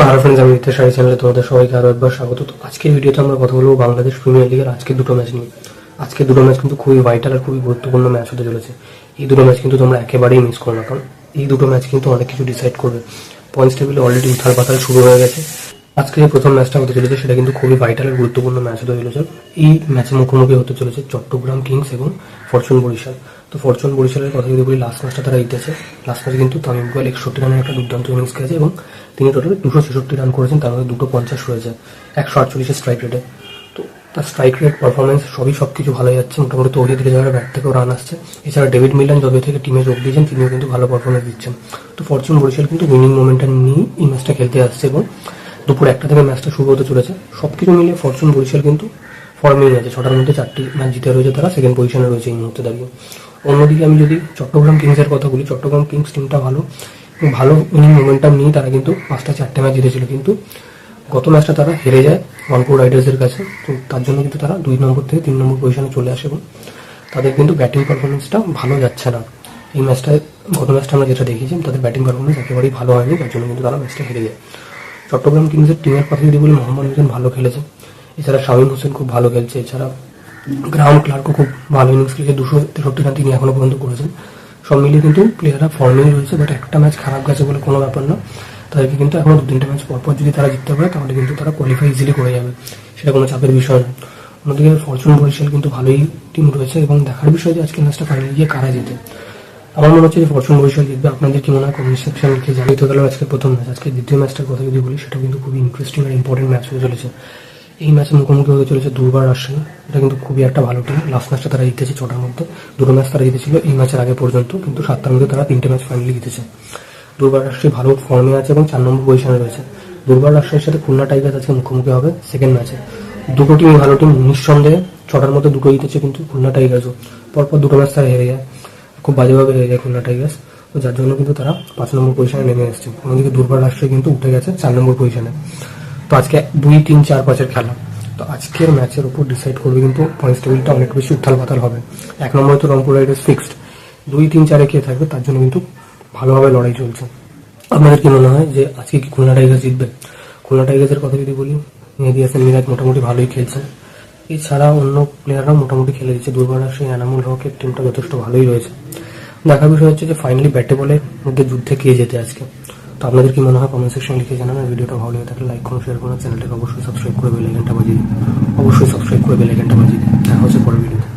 So hello friends আমি নিত্য শাড়ি চ্যানেলে তোমাদের সবাইকে আরও একবার স্বাগত। তো আজকের ভিডিওতে আমরা কথা বলব বাংলাদেশ প্রিমিয়ার লিগের আজকে দুটো ম্যাচ নিয়ে। আজকে দুটো ম্যাচ কিন্তু খুবই ভাইটাল আর খুবই গুরুত্বপূর্ণ ম্যাচ হতে চলেছে। এই দুটো ম্যাচ কিন্তু তোমরা একেবারেই মিস করো না, কারণ এই দুটো ম্যাচ কিন্তু অনেক কিছু ডিসাইড করবে। পয়েন্টস টেবিলে অলরেডি উথাল পাতাল শুরু হয়ে গেছে। আজকে যে প্রথম ম্যাচটা হতে চলেছে সেটা কিন্তু খুবই ভাইটাল আর গুরুত্বপূর্ণ ম্যাচ হতে চলেছে এই ম্যাচের মুখোমুখি হতে চলেছে চট্টগ্রাম কিংস এবং ফরচুন বরিশাল। তো ফরচুন বরিশালের কথা যদি বলি লাস্ট ম্যাচটা তারা জিতেছে। লাস্ট ম্যাচে কিন্তু তামিম ইকবাল একষট্টি রানের একটা দুর্দান্ত ইনিংস খেলেছে এবং তিনি টোটাল দুশো ছেষট্টি রান করেছেন, তার মধ্যে দুটো পঞ্চাশ রয়েছে, একশো আটচল্লিশের স্ট্রাইক রেটে তো তার স্ট্রাইক রেট পারফরমেন্স সবই সব কিছু ভালোই যাচ্ছে। মোটামুটি তৈরি থেকে যাওয়ার ব্যাট থেকেও রান আসছে। এছাড়া ডেভিড মিলান যবে থেকে টিমে যোগ দিয়েছেন, তিনিও কিন্তু ভালো পারফরমেন্স দিচ্ছেন। তো ফরচুন বরিশাল কিন্তু উইনিং মোমেন্টটা নিয়ে এই ম্যাচটা খেলতে আসছে এবং দুপুর একটা থেকে ম্যাচটা শুরু হতে চলেছে। সব কিছু মিলিয়ে ফরচুন, বরিশাল কিন্তু ফর্মেই আছে ছটার মধ্যে চারটি ম্যাচ জিতে রয়েছে তারা সেকেন্ড পজিশনে রয়েছে এই মুহূর্তে দাঁড়িয়ে অন্যদিকে আমি যদি চট্টগ্রাম কিংসের কথা বলি, চট্টগ্রাম কিংস টিমটা ভালো ভালো উইনিং মোমেন্টাম নিয়ে তারা কিন্তু পাঁচটা, চারটে ম্যাচ জিতেছিল। কিন্তু গত ম্যাচটা তারা হেরে যায় রংপুর রাইডার্সের কাছে। তো তার জন্য কিন্তু তারা দুই নম্বর থেকে তিন নম্বর পজিশনে চলে আসে এবং তাদের কিন্তু ব্যাটিং পারফরমেন্সটা ভালো যাচ্ছে না। এই ম্যাচটায় গত ম্যাচটা আমরা যেটা দেখেছি তাদের ব্যাটিং পারফরমেন্স একেবারেই ভালো হয়নি তার জন্য কিন্তু তারা ম্যাচটা হেরে যায়। চট্টগ্রাম কিংসের টিমের কথা যদি বলি, মোহাম্মদ হোসেন ভালো খেলেছে। এছাড়া শামীম হোসেন খুব ভালো খেলছে। এছাড়া গ্রাউন্ড ক্লার্কও খুব ভালো ইনিংস খেলেছে। দুশো তেষট্টি রান তিনি এখনও পর্যন্ত করেছেন। সব মিলিয়ে কিন্তু প্লেয়াররা ফর্মেই রয়েছে বাট একটা ম্যাচ খারাপ গেছে বলে কোনো ব্যাপার না। তাদেরকে কিন্তু এখনও দু তিনটে ম্যাচ পরপর যদি তারা জিততে পারে, তাহলে কিন্তু তারা কোয়ালিফাই ইজিলি করে যাবে। সেটা কোনো চাপের বিষয় না। অন্যদিকে ফরচুন বরিশাল কিন্তু ভালোই টিম রয়েছে এবং দেখার বিষয় যে আজকে ম্যাচটা ফাইনালি গিয়ে কারা জিতে। আমার মনে হচ্ছে যে ফরচুন বরিশাল জিতবে আপনাদের কি মনে হয়? কমেন্ট সেকশন লিখে জানিয়ে তো গেল আজকে প্রথম ম্যাচ, আজকে দ্বিতীয় ম্যাচটার কথা যদি বলি সেটা কিন্তু খুবই ইন্টারেস্টিং আর ইম্পর্টেন্ট ম্যাচ হতে চলেছে। এই ম্যাচের মুখোমুখি হতে চলেছে দুর্বার রাজশাহী এটা কিন্তু খুবই একটা ভালো টিম লাস্ট ম্যাচটা তারা জিতেছে ছটার মধ্যে। দুটো ম্যাচ তারা জিতেছিল এই ম্যাচের আগে পর্যন্ত, কিন্তু সাতটার মধ্যে তারা তিনটে ম্যাচ ফাইনালি জিতেছে। দুর্বার রাজশাহী ভালো ফর্মে আছে এবং চার নম্বর পজিশনে রয়েছে। দুর্বার রাজশাহীর সাথে খুলনা টাইগার্স আজকে মুখোমুখি হবে সেকেন্ড ম্যাচে দুটো টিম ভালো টিম নিঃসন্দেহে ছটার মধ্যে দুটো জিতেছে কিন্তু খুলনা টাইগার্সও পরপর দুটো ম্যাচ তারা হেরে যায়। খুব বাজেভাবে হেরে যায় খুলনা টাইগার্স তো যার জন্য কিন্তু তারা পাঁচ নম্বর পজিশনে নেমে এসছে। অন্যদিকে দুর্বার রাজশাহী কিন্তু উঠে গেছে চার নম্বর পজিশনে তো আজকে দুই, তিন, চার, পাঁচের খেলা। তো আজকের ম্যাচের উপর ডিসাইড করবে কিন্তু পয়েন্টস টেবিলটা অনেক বেশি উত্থাল পাতাল হবে। এক নম্বরে তো রংপুর রাইডার্স ফিক্সড দুই, তিন, চারে কে থাকবে তার জন্য কিন্তু ভালোভাবে লড়াই চলছে। আপনাদের কি মনে হয় যে আজকে কি খুলনা টাইগার্স জিতবে? খুলনা টাইগার্সের কথা যদি বলি, মেহেদি হাসান মিরাজ মোটামুটি ভালোই খেলছেন। এছাড়া অন্য প্লেয়াররা মোটামুটি খেলে দিচ্ছে। দুর্বার সেই এনামুল হকের টিমটা যথেষ্ট ভালোই রয়েছে। দেখার বিষয় হচ্ছে যে ফাইনালি ব্যাটে বলে মধ্যে যুদ্ধে কে যেতে আজকে? তো আপনাদের কি মনে হয়? কমেন্ট সেকশন লিখে জানানো ভিডিওটা ভালো লাগে থাকলে লাইক করুন। শেয়ার করুন চ্যানেলটাকে অবশ্যই সাবস্ক্রাইব করে বেল আইকনটা বাজিয়ে দিন। অবশ্যই সাবস্ক্রাইব করে বেল আইকনটা বাজিয়ে দিন। দেখা হচ্ছে পরের ভিডিওতে